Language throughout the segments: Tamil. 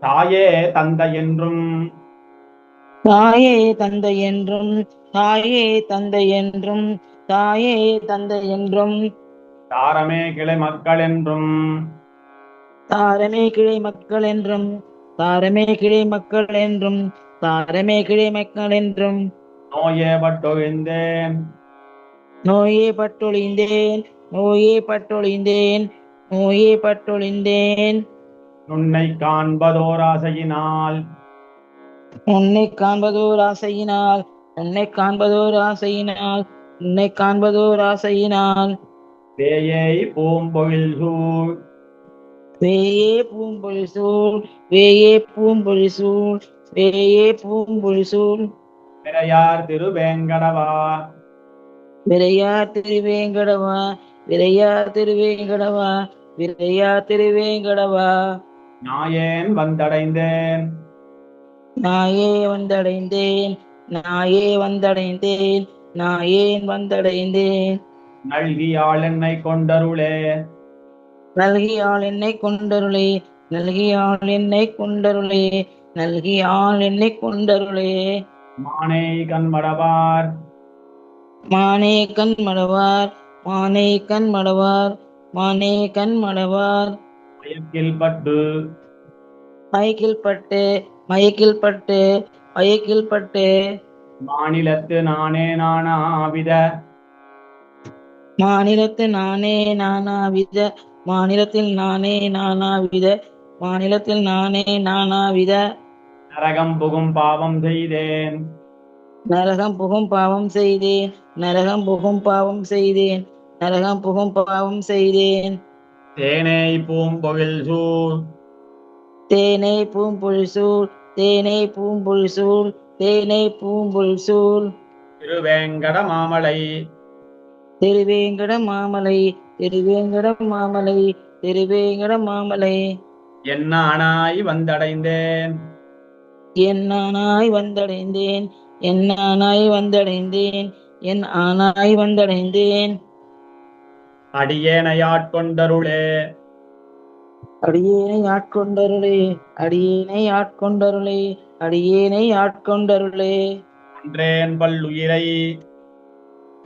தாயே தந்தை என்றும். தாயே தந்தை என்றும் தாயே தந்தை என்றும் தாயே தந்தை என்றும். தாரமே கிளை மக்கள் என்றும். தாரமே கிளை மக்கள் என்றும் தாரமே கிளை மக்கள் என்றும் தாரமே கிளை மக்கள் என்றும். நோயே பட்டொழிந்தேன். நோயே பட்டொழிந்தேன் நோயே பட்டொழிந்தேன் நோயே பட்டொழிந்தேன். உன்னை காண்பதோர் ஆசையினால் உன்னை காண்பதோர் ஆசையினால் உன்னை காண்பதோர் ஆசையினால் உன்னை காண்பதோர் ஆசையினால் வேயை பூம்பொழில் சூழ். வேயே பூம்பொழி சூழ் வேயே பூம்பொழி சூழ் வேயே பூம்பொழி சூழ். விரையார் திருவேங்கடவா. விரையார் திருவேங்கடவா விரையார் திருவேங்கடவா விரையார் திருவேங்கடவா. நாயேன் வந்தடைந்தேன்? நாயே வந்தடைந்தேன்? நாயே வந்தடைந்தேன்? நாயேன் வந்தடைந்தேன்? நல்கியாள் என்னை கொண்டருளே. நல்கியாள் என்னை கொண்டருளே. நல்கியாள் என்னை கொண்டருளே. நல்கியாள் என்னை கொண்டருளே. மானை கண்மடவார். மானே கண் மடவார் மானே கண் மடவார் மானே கண் மடவார் மயக்கில் பட்டு மயக்கில் பட்டு மயக்கில் பட்டு மயக்கில் பட்டு மாநிலத்து நானே நானாவித. மாநிலத்து நானே நானாவித. மாநிலத்தில் நானே நானாவித. மாநிலத்தில் நானே நானாவித. நரகம் புகும் பாவம் செய்தேன். நரகம் புகும் பாவம் செய்தேன். நரகம் புகும் பாவம் செய்தேன். நரகம் புகும் பாவம் செய்தேன். தேனை பூம்பொழில் சூழ். தேனை பூம்புல் சூழ் தேனை பூம்புல் சூழ் தேனை பூம்புல் சூழ். திருவேங்கட மாமலை. திருவேங்கட மாமலை திருவேங்கட மாமலை திருவேங்கட மாமலை. என்ன ஆனாய் வந்தடைந்தேன். என் ஆனாய் வந்தடைந்தேன் என் ஆனாய் வந்தடைந்தேன் என் ஆனாய் வந்தடைந்தேன். அடியேனையாட்கொண்டருளே. அடியேனை ஆட்கொண்டருளே அடியேனை ஆட்கொண்டருளே அடியேனை ஆட்கொண்டருளே ஒன்றேன் பல்லுயிரை.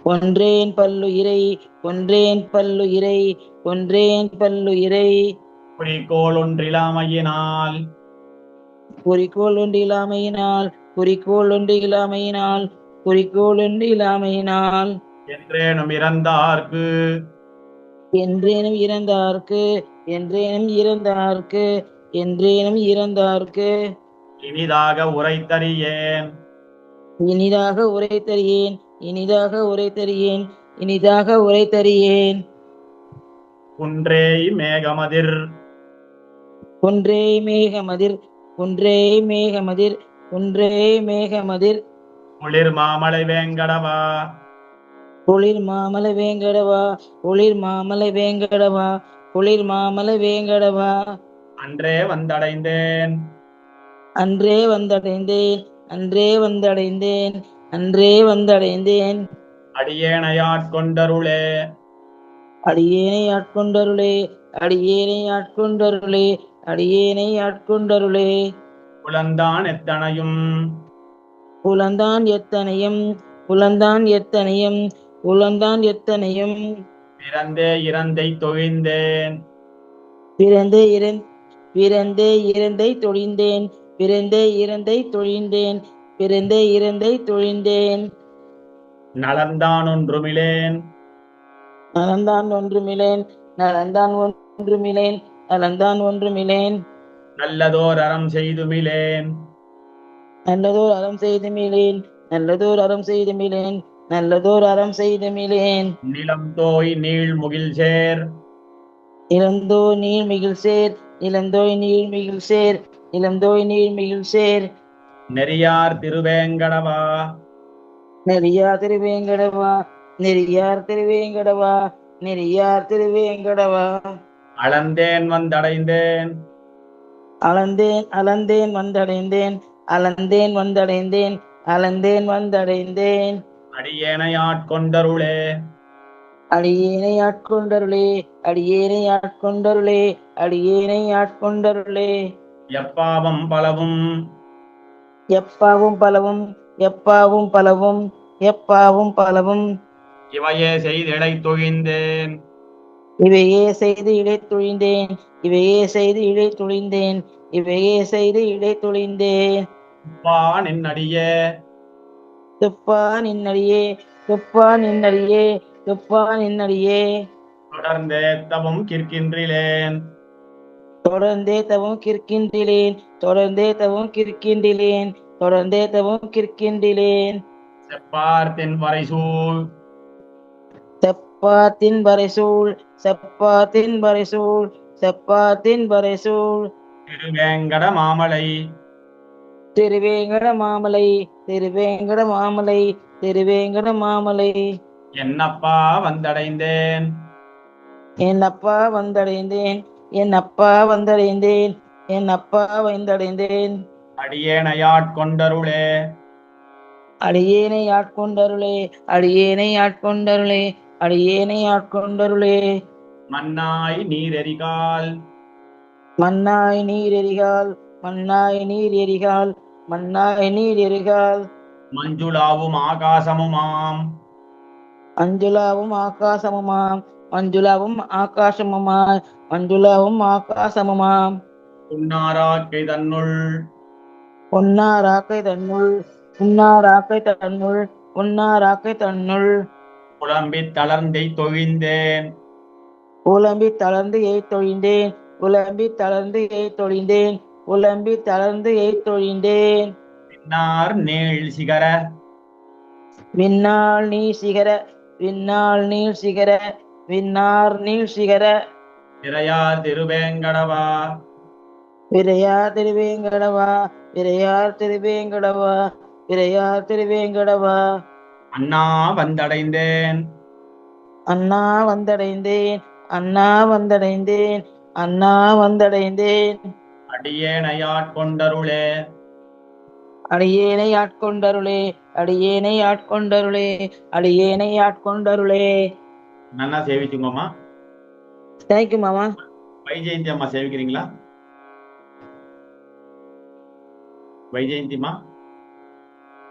ஒன்றேன் பல்லுயிரை ஒன்றேன் பல்லுயிரை ஒன்றேன் பல்லுயிரை. குறிக்கோள் ஒன்றிலாமையினால். குறிக்கோள் ஒன்று இல்லாமையினால் குறிக்கோள் ஒன்று இல்லாமையினால் குறிக்கோள் ஒன்று இல்லாமையினால் என்றேனும் இறந்தார்க்கு. என்றேனும் இறந்தார்க்கு என்றேனும் இறந்தார்க்கு என்றேனும் இறந்தார்க்கு. இனிதாக உரைத்தறியேன். இனிதாக உரை தரியேன் இனிதாக உரை தரியேன் இனிதாக உரை தரியேன் குன்றேய் மேகமதிர். குன்றே மேகமதிர் குன்றே மேகமதிர் குன்றே மேகமதிர். குளிர் மாமலை வேங்கடவா. குளிர் மாமலை வேங்கடவா குளிர் மாமலை வேங்கடவா குளிர் மாமலை வேங்கடவா. அன்றே வந்தடைந்தேன். அன்றே வந்தடைந்தேன் அன்றே வந்தடைந்தேன் அன்றே வந்தடைந்தேன். அடியேனையாட்கொண்டருளே. அடியேனை ஆட்கொண்டருளே அடியேனை ஆட்கொண்டருளே அடியேனை ஆட்கொண்டருளே குலந்தான் எத்தனையும். புலந்தான் எத்தனையும் புலந்தான் எத்தனையும் புலந்தான் எத்தனையும்? பிறந்தே இறந்தை தொழிந்தேன். பிறந்தே இறந் பிறந்தே இறந்தை தொழிந்தேன். பிறந்தே இறந்தை தொழிந்தேன். பிறந்தே இறந்தை தொழிந்தேன். நலந்தான் ஒன்றுமிலேன். நலந்தான் ஒன்றுமிலேன். நலந்தான் ஒன்றுமிலேன். நலந்தான் ஒன்றுமிலேன். நல்லதோர் அறம் செய்துமிலேன். நல்லதோர் அறம் செய்து மிலேன் நல்லதோர் அறம் செய்து மிலேன் நல்லதோர் அறம் செய்து மிலேன் நிலம் தோய் நீள் முகில் சேர். இளந்தோ நீர் மிகில் சேர். இளந்தோய் நீர் மிகில் சேர். இளந்தோய் நீர் மிகில் சேர். நெறியார் திருவேங்கடவா. நெறியார் திருவேங்கடவா. நெறியார் திருவேங்கடவா. நெறியார் திருவேங்கடவா. அளந்தேன் வந்தடைந்தேன். அளந்தேன் அளந்தேன் வந்தடைந்தேன். அளந்தேன் வந்தடைந்தேன். அளந்தேன் வந்தடைந்தேன். அடியேனை ஆட்கொண்டருளே அடியேனை ஆட்கொண்டருளே அடியேனை ஆட்கொண்டருளே அடியேனை ஆட்கொண்டருளே எப்பாவம் பலவும். எப்பாவும் பலவும் எப்பாவும் பலவும் எப்பாவும் பலவும். இவையே செய்திடை தொழிந்தேன். இவையே செய்து இடை துழிந்தேன் இவையே செய்து இடை துழிந்தேன் இவையே செய்து இடை துழிந்தேன். பா நின்னடியே துப்பா நின்னடியே துப்பா நின்னடியே துப்பா நின்னடியே. தொடர்ந்தே தவம் கிற்கின்றிலேன். தொடர்ந்தே தவம் கிற்கின்றிலேன் தொடர்ந்தே தவம் கிற்கின்றிலேன் தொடர்ந்தே தவம் கிற்கின்றிலேன். செப்பார்த்தின் வரைசூழ். செப்பாத்தின் வரைசூழ் செப்பாத்தின் வரைசூழ் செப்பாத்தின் வரைசூழ். திருவேங்கட மாமலை. திருவேங்கட மாமலை திருவேங்கட மாமலை திருவேங்கட மாமலை. என்னப்பா வந்தடைந்தேன்? என் அப்பா வந்தடைந்தேன்? என் அப்பா வந்தடைந்தேன்? என் அப்பா வந்தடைந்தேன் அடியேனையாட்கொண்டருளே அடியேனை ஆட்கொண்டருளே அடியேனை ஆட்கொண்டருளே அடியேனை ஆட்கொண்டருளே மன்னாய் நீரெரிகால். மன்னாய் நீர் எரிகால் மன்னாய் நீர் எரிகால் மன்னாய் நீர் எரிகால். மஞ்சுளாவும் ஆகாசமுமாம். அஞ்சுலாவும் ஆகாசமுமாம். மஞ்சுளாவும் ஆகாசமுமாம் மஞ்சுளாவும் ஆகாசமுமாம். உன்னாராக்கை தன்னுள். பொன்னாராக்கை தன்னுள். உன்னாராக்கை தன்னுள். உன்னாராக்கை தன்னுள். புலம்பித் தளர்ந்தை தொழிந்தேன். உலம்பி தளர்ந்து எய்தொழிந்தேன் உலம்பி தளர்ந்து எய்தொழிந்தேன் உலம்பி தளர்ந்து எய்தொழிந்தேன் பின்னார் நீள் சிகர. விண்ணாள் நீர் சிகர விண்ணாள் நீர் சிகர விண்ணார் நீர் சிகர. திரையார் திருவேங்கடவா. விரையார் திருவேங்கடவா விரையார் திருவேங்கடவா விரையார் திருவேங்கடவா. அண்ணா வந்தடைந்தேன். அண்ணா வந்தடைந்தேன் அண்ணா வந்தடைந்தேன் அண்ணா வந்தடைந்தேன். அடியேனையாட்கொண்டருளே. அடியேனை ஆட்கொண்டருளே அடியேனை ஆட்கொண்டருளே அடியேனை ஆட்கொண்டருளே நல்லா சேவிச்சுங்கம்மா தேங்க்யூ மாமா. வைஜெயந்தி அம்மா சேவிக்கிறீங்களா? வைஜெயந்திமா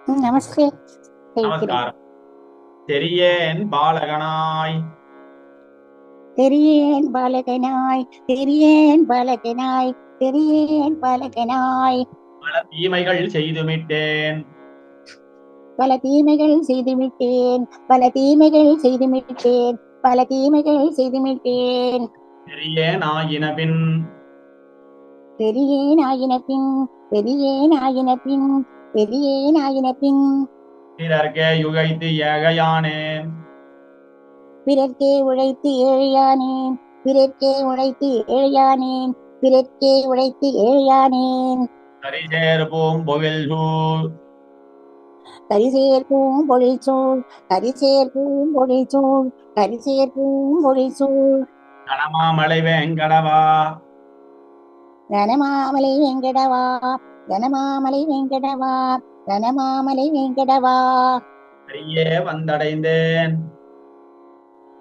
ம், நமஸ்தே. நமஸ்காரம். தெரியேன் பாலகனாய். தெரியேன் பாலகனாய். தெரியேன் பாலகனாய். தெரியேன் பாலகனாய். பல தீமைகள் செய்துமிட்டேன். பல தீமைகள் செய்துவிட்டேன் பல தீமைகள் செய்துவிட்டேன் பல தீமைகள் செய்துவிட்டேன் தெரியேன் ஆயின பின். பெரியேன் ஆயின பின். பெரியேன் ஆயின பின். பெரியேன் ஆயின பின். பிறர்க்கே யுகைத்து ஏகையானேன் பிறர்க்கே உழைத்து ஏழையானேன். பிறர்க்கே உழைத்து ஏழையானேன். பிறர்க்கே உழைத்து ஏழையானேன். கரிசேர் பூம்பொழில் சூழ். கரிசேர்க்கும் பொழிச்சூழ் கரிசேர்க்கும் பொழிச்சூழ் கரிசேர்க்கும் பொழிச்சூழ் கணமாமலை வேங்கடவா. கனமாமலை வெங்கடவா. கனமாமலை வெங்கடவா. கனமாமலை வெங்கடவா. அரியே வந்தடைந்தேன்.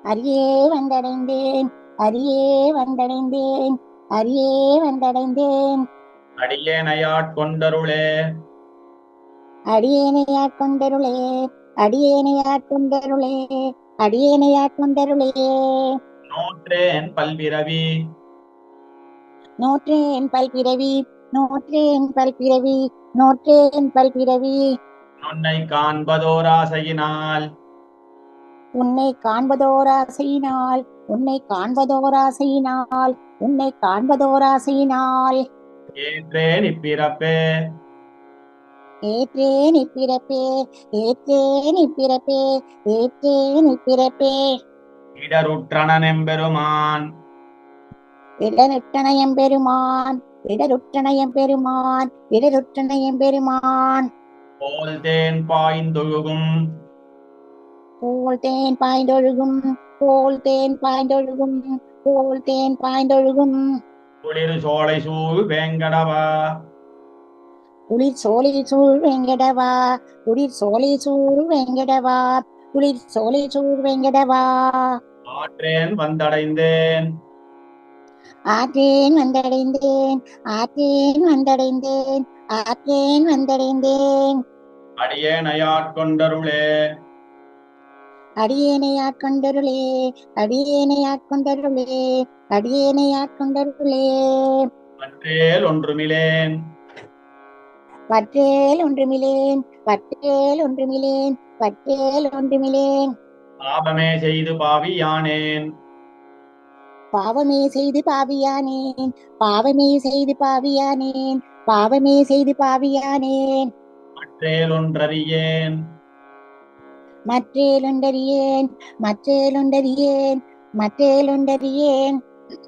அரியே வந்தடைந்தேன். அரியே வந்தடைந்தேன். அரியே வந்தடைந்தேன். அடியேனையாட்கொண்டருளே அடியேனையாட்கொண்டருளே அடியேனையாட்கொண்டருளே அடியேனையாட்கொண்டருளே நோற்றேன் பல்பிறவி. நோற்றேன் பல்பிறவி நோற்றேன் பல்பிறவி நோற்றேன் பல்பிறவி. நுன்னை காண்பதோராசையினால் உன்னை காண்பதோராசையினால் உன்னை காண்பதோராசையினால் உன்னை காண்பதோராசையினால். ஏற்றேன் இப்பிறப்பே. ஏற்றேன் இப்பிறப்பே. ஏற்றேன் இப்பிறப்பே. ஏற்றேன் இப்பிறப்பே. இடருற்றனெம்பெருமான் இடருட்டணையம் பெருமான் இடருட்டணையம் பெருமான் இடருட்டணையம் பெருமான் போல்தேன் பாய்ந்தொழுகும். போல் தேன் பாய்ந்தொழுகும். போல் தேன் பாய்ந்தொழுகும். போல் தேன் பாய்ந்தொழுகும். குளிர் சோலை சூழ் வேங்கடவா. குளிர் சோலை சூழ் வெங்கடவா. குளிர் சோலை சூழ் வெங்கடவா. குளிர் சோலை சூழ் வெங்கடவா. ஆற்றேன் வந்தடைந்தேன். ஆற்றேன் வந்தடைந்தேன். ஆற்றேன் வந்தடைந்தேன். ஆற்றேன் வந்தடைந்தேன். அடியேனையாட்கொண்டருளே அடியேனை ஆட்கொண்டருளே அடியேனை ஆட்கொண்டருளே அடியேனை ஆட்கொண்டருளே. மற்றேல் ஒன்றுமிலேன். பற்றேல் ஒன்றுமிலேன் பற்றேல் ஒன்றுமிலேன் பற்றேல் ஒன்றுமிலேன். பாபமே செய்து பாவியானேன். பாவமே செய்து பாவியானேன் பாவமே செய்து பாவியானேன் பாவமே செய்து பாவியானேன். மற்றேல் ஒன்றறியேன். மற்றேலொண்டறியேன் மற்றேலொண்டறியேன் மற்றேலொண்டறியேன்.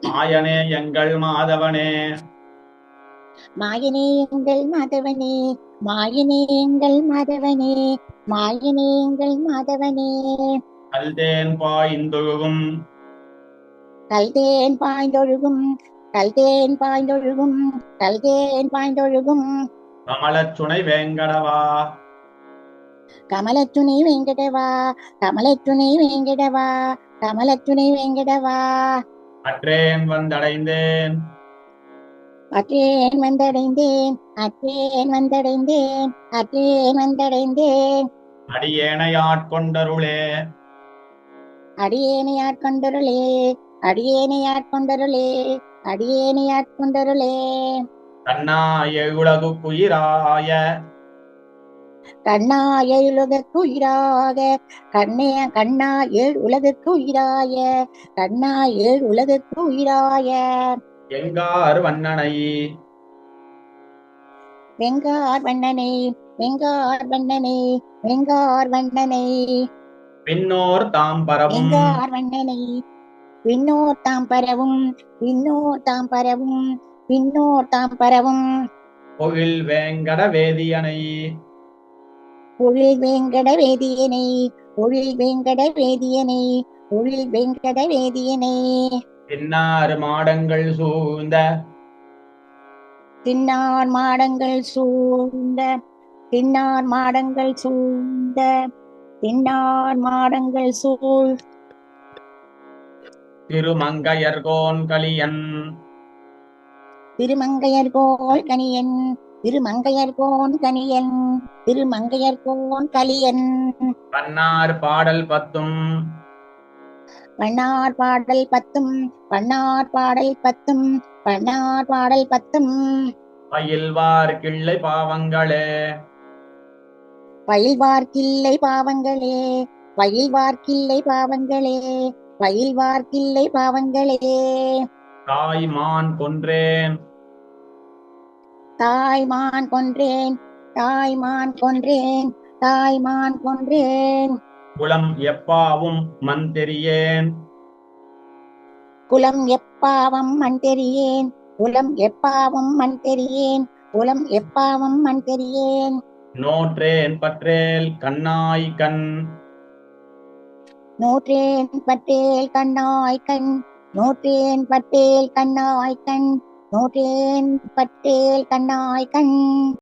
மாயனே எங்கள் மாதவனே. மாயனே எங்கள் மாதவனே மாயனே எங்கள் மாதவனே மாயனே எங்கள் மாதவனே. கல்தேன் பாய்ந்தொழுகும். கல்தேன் பாய்ந்தொழுகும் கல்தேன் பாய்ந்தொழுகும் கல்தேன் பாய்ந்தொழுகும். கமலச்சுனை வேங்கடவா. கமலத்துணை வெங்கடவா கமலத்துணை வெங்கடவா கமலத்துணை வெங்கடவா. அற்றேன் வந்தடைந்தேன். அற்றேன் வந்தடைந்தேன் அற்றேன் வந்தடைந்தேன் அற்றேன் வந்தடைந்தேன். அடியேனை ஆட்கொண்டருளே அடியேனை ஆட்கொண்டருளே அடியேனை ஆட்கொண்டருளே அடியேனை ஆட்கொண்டருளே கண்ணாய உலகுக்குயிராய கண்ணாய உலகக்கு உயிராக கண்ணே கண்ணா ஏழ் உலகுக்கு உயிராய கண்ணா ஏழ் உலகுக்கு உயிராய எங்கார் வண்ணனை. வெங்கார் வண்ணனை வெங்கார் வண்ணனை வெங்கார் வண்ணனை. பின்னோர் தாம் பரவும் வெங்கார் வண்ணனை. விண்ணோர் தாம் பரவும் விண்ணோர் தாம் பரவும் விண்ணோர் தாம் பரவும் பொழில் வேங்கட வேதியனை. பொழில் வேங்கட வேதியனை பொழில் வேங்கட வேதியனை பொழில் வேங்கட வேதியனை பின்னாறு மாடங்கள் சூழ்ந்த தின்னார் மாடங்கள் சூழ்ந்த தின்னார் மாடங்கள் சூழ்ந்த தின்னார் மாடங்கள் சூழ். திருமங்கையர்கோன் கலியன் திருமங்கையர்கோள் கனியன் திருமங்கையர்கோன் கனியன் திருமங்கையர்கோன் கலியன். பன்னார் பாடல் பத்தும். பண்ணார் பாடல் பத்தும் பண்ணார் பாடல் பத்தும் பண்ணார் பாடல் பத்தும். பயில்வார் கிள்ளை பாவங்களே. பயில்வார்க்கில்லை பாவங்களே பயில்வார்க்கில்லை பாவங்களே பயில்வார்க்கில்லை பாவங்களே. தாய் மான் கொன்றேன். தாய்மான் கொன்றேன் தாய்மான் கொன்றேன் தாய்மான் கொன்றேன். குலம் எப்பாவும் மண் தெரியேன். குலம் எப்பாவம் மண் தெரியேன் குலம் எப்பாவம் மண் தெரியேன் குலம் எப்பாவம் மண் தெரியேன். நோற்றேன் பற்றேல் கண்ணாய் கண். நூற்றேன் பட்டேல் கண்ணாய் கண் நூற்றேன் பட்டேல் கண்ணாய் கண். நோட்டேன் பட்டேல் கண்ணாய் கண்